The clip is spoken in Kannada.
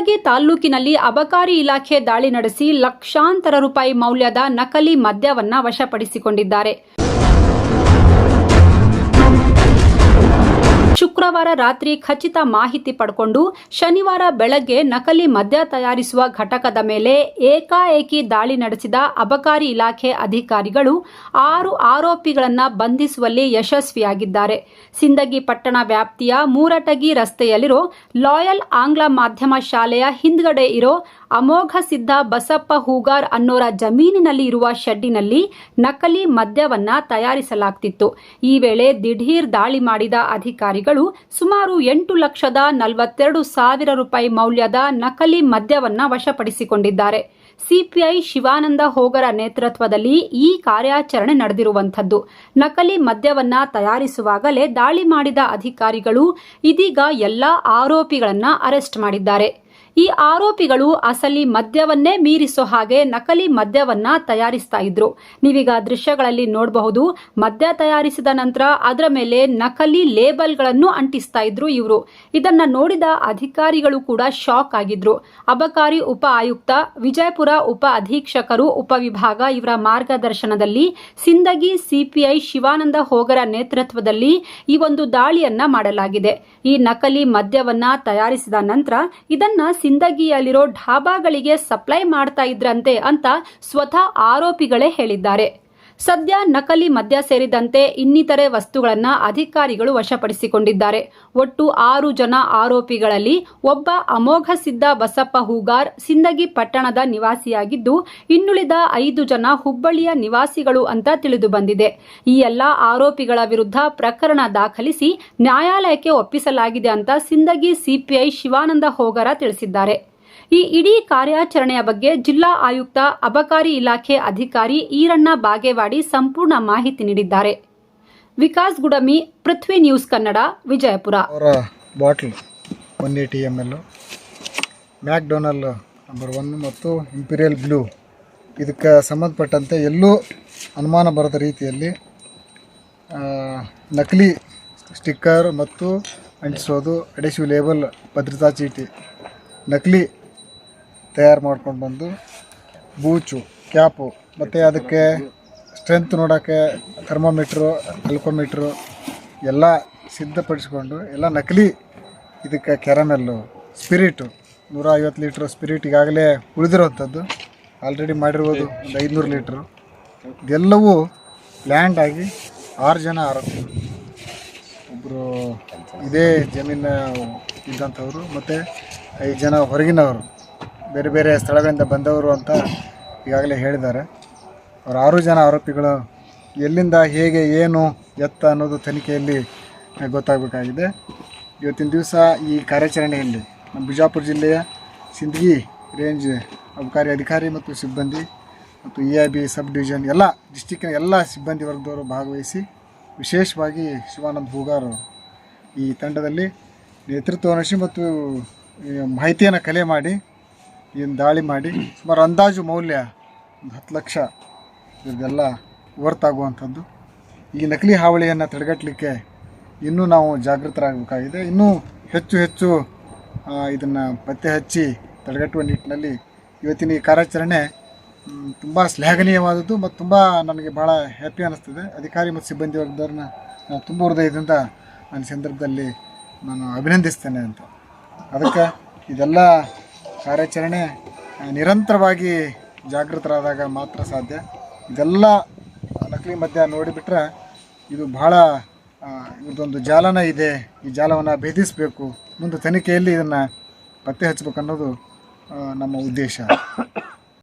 ಸಿಂದಗಿ ತಾಲ್ಲೂಕಿನಲ್ಲಿ ಅಬಕಾರಿ ಇಲಾಖೆ ದಾಳಿ ನಡೆಸಿ ಲಕ್ಷಾಂತರ ರೂಪಾಯಿ ಮೌಲ್ಯದ ನಕಲಿ ಮದ್ಯವನ್ನ ವಶಪಡಿಸಿಕೊಂಡಿದ್ದಾರೆ. ಶುಕ್ರವಾರ ರಾತ್ರಿ ಖಚಿತ ಮಾಹಿತಿ ಪಡ್ಕೊಂಡು ಶನಿವಾರ ಬೆಳಗ್ಗೆ ನಕಲಿ ಮದ್ಯ ತಯಾರಿಸುವ ಘಟಕದ ಮೇಲೆ ಏಕಾಏಕಿ ದಾಳಿ ನಡೆಸಿದ ಅಬಕಾರಿ ಇಲಾಖೆ ಅಧಿಕಾರಿಗಳು ಆರು ಆರೋಪಿಗಳನ್ನು ಬಂಧಿಸುವಲ್ಲಿ ಯಶಸ್ವಿಯಾಗಿದ್ದಾರೆ. ಸಿಂದಗಿ ಪಟ್ಟಣ ವ್ಯಾಪ್ತಿಯ ಮೂರಟಗಿ ರಸ್ತೆಯಲ್ಲಿರೋ ಲಾಯಲ್ ಆಂಗ್ಲ ಮಾಧ್ಯಮ ಶಾಲೆಯ ಹಿಂದ್ಗಡೆ ಇರೋ ಅಮೋಘ ಸಿದ್ಧ ಬಸಪ್ಪ ಹೂಗಾರ್ ಅನ್ನೋರ ಜಮೀನಿನಲ್ಲಿ ಇರುವ ಶೆಡ್ಡಿನಲ್ಲಿ ನಕಲಿ ಮದ್ಯವನ್ನ ತಯಾರಿಸಲಾಗ್ತಿತ್ತು. ಈ ವೇಳೆ ದಿಢೀರ್ ದಾಳಿ ಮಾಡಿದ ಅಧಿಕಾರಿಗಳು ಸುಮಾರು ಎಂಟು ಲಕ್ಷದ ನಲವತ್ತೆರಡು ಸಾವಿರ ರೂಪಾಯಿ ಮೌಲ್ಯದ ನಕಲಿ ಮದ್ಯವನ್ನ ವಶಪಡಿಸಿಕೊಂಡಿದ್ದಾರೆ. ಸಿಪಿಐ ಶಿವಾನಂದ ಹೋಗರ ನೇತೃತ್ವದಲ್ಲಿ ಈ ಕಾರ್ಯಾಚರಣೆ ನಡೆದಿರುವಂಥದ್ದು. ನಕಲಿ ಮದ್ಯವನ್ನ ತಯಾರಿಸುವಾಗಲೇ ದಾಳಿ ಮಾಡಿದ ಅಧಿಕಾರಿಗಳು ಇದೀಗ ಎಲ್ಲಾ ಆರೋಪಿಗಳನ್ನ ಅರೆಸ್ಟ್ ಮಾಡಿದ್ದಾರೆ. ಈ ಆರೋಪಿಗಳು ಅಸಲಿ ಮದ್ಯವನ್ನೇ ಮೀರಿಸೋ ಹಾಗೆ ನಕಲಿ ಮದ್ಯವನ್ನ ತಯಾರಿಸ್ತಾ ಇದ್ರು. ನೀವೀಗ ದೃಶ್ಯಗಳಲ್ಲಿ ನೋಡಬಹುದು, ಮದ್ಯ ತಯಾರಿಸಿದ ನಂತರ ಅದರ ಮೇಲೆ ನಕಲಿ ಲೇಬಲ್ಗಳನ್ನು ಅಂಟಿಸ್ತಾ ಇದ್ರು ಇವರು. ಇದನ್ನ ನೋಡಿದ ಅಧಿಕಾರಿಗಳು ಕೂಡ ಶಾಕ್ ಆಗಿದ್ರು. ಅಬಕಾರಿ ಉಪ ಆಯುಕ್ತ, ವಿಜಯಪುರ ಉಪ ಅಧೀಕ್ಷಕರು ಉಪವಿಭಾಗ ಇವರ ಮಾರ್ಗದರ್ಶನದಲ್ಲಿ ಸಿಂದಗಿ ಸಿಪಿಐ ಶಿವಾನಂದ ಹೋಗರ ನೇತೃತ್ವದಲ್ಲಿ ಈ ಒಂದು ದಾಳಿಯನ್ನ ಮಾಡಲಾಗಿದೆ. ಈ ನಕಲಿ ಮದ್ಯವನ್ನ ತಯಾರಿಸಿದ ನಂತರ ಇದನ್ನ ಸಿಂದಗಿಯಲ್ಲಿರೋ ಢಾಬಾಗಳಿಗೆ ಸಪ್ಲೈ ಮಾಡ್ತಾ ಇದ್ರಂತೆ ಅಂತ ಸ್ವತಃ ಆರೋಪಿಗಳೇ ಹೇಳಿದ್ದಾರೆ. ಸದ್ಯ ನಕಲಿ ಮದ್ಯ ಸೇರಿದಂತೆ ಇನ್ನಿತರೆ ವಸ್ತುಗಳನ್ನ ಅಧಿಕಾರಿಗಳು ವಶಪಡಿಸಿಕೊಂಡಿದ್ದಾರೆ. ಒಟ್ಟು ಆರು ಜನ ಆರೋಪಿಗಳಲ್ಲಿ ಒಬ್ಬ ಅಮೋಘ ಸಿದ್ದ ಬಸಪ್ಪ ಹೂಗಾರ್ ಸಿಂದಗಿ ಪಟ್ಟಣದ ನಿವಾಸಿಯಾಗಿದ್ದು, ಇನ್ನುಳಿದ ಐದು ಜನ ಹುಬ್ಬಳ್ಳಿಯ ನಿವಾಸಿಗಳು ಅಂತ ತಿಳಿದು ಬಂದಿದೆ. ಈ ಎಲ್ಲಾ ಆರೋಪಿಗಳ ವಿರುದ್ಧ ಪ್ರಕರಣ ದಾಖಲಿಸಿ ನ್ಯಾಯಾಲಯಕ್ಕೆ ಒಪ್ಪಿಸಲಾಗಿದೆ ಅಂತ ಸಿಂದಗಿ ಸಿಪಿಐ ಶಿವಾನಂದ ಹೋಗರ ತಿಳಿಸಿದ್ದಾರೆ. ಈ ಇಡೀ ಕಾರ್ಯಾಚರಣೆಯ ಬಗ್ಗೆ ಜಿಲ್ಲಾ ಆಯುಕ್ತ, ಅಬಕಾರಿ ಇಲಾಖೆ ಅಧಿಕಾರಿ ಈರಣ್ಣ ಬಾಗೇವಾಡಿ ಸಂಪೂರ್ಣ ಮಾಹಿತಿ ನೀಡಿದ್ದಾರೆ. Vikas Gudami, Prithvi news Kannada, Vijayapura. Bottle one M L McDonald number one ಮತ್ತು ಇಂಪೀರಿಯಲ್ ಬ್ಲೂ. ಇದಕ್ಕೆ ಸಂಬಂಧಪಟ್ಟಂತೆ ಎಲ್ಲೂ ಅನುಮಾನ ಬರದ ರೀತಿಯಲ್ಲಿ ನಕಲಿ ಸ್ಟಿಕ್ಕರ್ ಮತ್ತು ಅಂಟಿಸೋದು ಅಡಿಸಿವ್ ಲೇಬಲ್ ಭದ್ರತಾ ಚೀಟಿ. ನಕಲಿ ತಯಾರು ಮಾಡ್ಕೊಂಡು ಬಂದು ಬೂಚು, ಕ್ಯಾಪು ಮತ್ತು ಅದಕ್ಕೆ ಸ್ಟ್ರೆಂತ್ ನೋಡೋಕ್ಕೆ ಥರ್ಮೋಮೀಟ್ರು ಅಲ್ಕೋಮೀಟ್ರು ಎಲ್ಲ ಸಿದ್ಧಪಡಿಸ್ಕೊಂಡು ಎಲ್ಲ ನಕಲಿ ಇದಕ್ಕೆ ಕೆರಮೆಲ್ಲು ಸ್ಪಿರಿಟು ನೂರ ಐವತ್ತು ಲೀಟ್ರ್ ಸ್ಪಿರಿಟ್ ಈಗಾಗಲೇ ಉಳಿದಿರೋವಂಥದ್ದು. ಆಲ್ರೆಡಿ ಮಾಡಿರ್ಬೋದು ಒಂದು ಐದುನೂರು ಲೀಟ್ರು ಇದೆಲ್ಲವೂ ಲ್ಯಾಂಡ್ ಆಗಿ ಆರು ಜನ ಆರೋಪಿ. ಒಬ್ಬರು ಇದೇ ಜಮೀನ ಇದ್ದಂಥವ್ರು ಮತ್ತು ಐದು ಜನ ಹೊರಗಿನವರು. ಬೇರೆ ಬೇರೆ ಸ್ಥಳಗಳಿಂದ ಬಂದವರು ಅಂತ ಈಗಾಗಲೇ ಹೇಳಿದ್ದಾರೆ. ಅವರು ಆರು ಜನ ಆರೋಪಿಗಳು. ಎಲ್ಲಿಂದ, ಹೇಗೆ, ಏನು, ಎತ್ತ ಅನ್ನೋದು ತನಿಖೆಯಲ್ಲಿ ಗೊತ್ತಾಗಬೇಕಾಗಿದೆ. ಇವತ್ತಿನ ದಿವಸ ಈ ಕಾರ್ಯಾಚರಣೆಯಲ್ಲಿ ನಮ್ಮ ಬಿಜಾಪುರ ಜಿಲ್ಲೆಯ ಸಿಂದಗಿ ರೇಂಜ್ ಅಬಕಾರಿ ಅಧಿಕಾರಿ ಮತ್ತು ಸಿಬ್ಬಂದಿ ಮತ್ತು E I B sub division ಎಲ್ಲ ಡಿಸ್ಟಿಕ್ಕಿನ ಎಲ್ಲ ಸಿಬ್ಬಂದಿ ವರ್ಗದವರು ಭಾಗವಹಿಸಿ ವಿಶೇಷವಾಗಿ ಶಿವಾನಂದ್ ಹೂಗಾರ್ ಈ ತಂಡದಲ್ಲಿ ನೇತೃತ್ವ ವಹಿಸಿ ಮತ್ತು ಮಾಹಿತಿಯನ್ನು ಕಲೆ ಮಾಡಿ ಏನು ದಾಳಿ ಮಾಡಿ ಸುಮಾರು ಅಂದಾಜು ಮೌಲ್ಯ ಒಂದು ಹತ್ತು ಲಕ್ಷ ಇದೆಲ್ಲ ವರ್ತ್ ಆಗುವಂಥದ್ದು ಈ ನಕಲಿ ಹಾವಳಿಯನ್ನು ತಡೆಗಟ್ಟಲಿಕ್ಕೆ ಇನ್ನೂ ನಾವು ಜಾಗೃತರಾಗಬೇಕಾಗಿದೆ. ಇನ್ನೂ ಹೆಚ್ಚು ಹೆಚ್ಚು ಇದನ್ನು ಪತ್ತೆ ಹಚ್ಚಿ ತಡೆಗಟ್ಟುವ ನಿಟ್ಟಿನಲ್ಲಿ ಇವತ್ತಿನ ಈ ಕಾರ್ಯಾಚರಣೆ ತುಂಬ ಶ್ಲಾಘನೀಯವಾದದ್ದು ಮತ್ತು ತುಂಬ ನನಗೆ ಭಾಳ ಹ್ಯಾಪಿ ಅನ್ನಿಸ್ತದೆ ಅಧಿಕಾರಿ ಮತ್ತು ಸಿಬ್ಬಂದಿ ವರ್ಗದವ್ರನ್ನ ನಾನು ತುಂಬ ಹೃದಯದಿಂದ ನನ್ನ ಸಂದರ್ಭದಲ್ಲಿ ನಾನು ಅಭಿನಂದಿಸ್ತೇನೆ ಅಂತ. ಅದಕ್ಕೆ ಇದೆಲ್ಲ ಕಾರ್ಯಾಚರಣೆ ನಿರಂತರವಾಗಿ ಜಾಗೃತರಾದಾಗ ಮಾತ್ರ ಸಾಧ್ಯ. ಇದೆಲ್ಲ ನಕಲಿ ಮದ್ಯ ನೋಡಿಬಿಟ್ರೆ ಇದು ಬಹಳ ಇದೊಂದು ಜಾಲನ ಇದೆ. ಈ ಜಾಲವನ್ನು ಭೇದಿಸಬೇಕು. ಮುಂದೆ ತನಿಖೆಯಲ್ಲಿ ಇದನ್ನು ಪತ್ತೆ ಹಚ್ಚಬೇಕು ಅನ್ನೋದು ನಮ್ಮ ಉದ್ದೇಶ.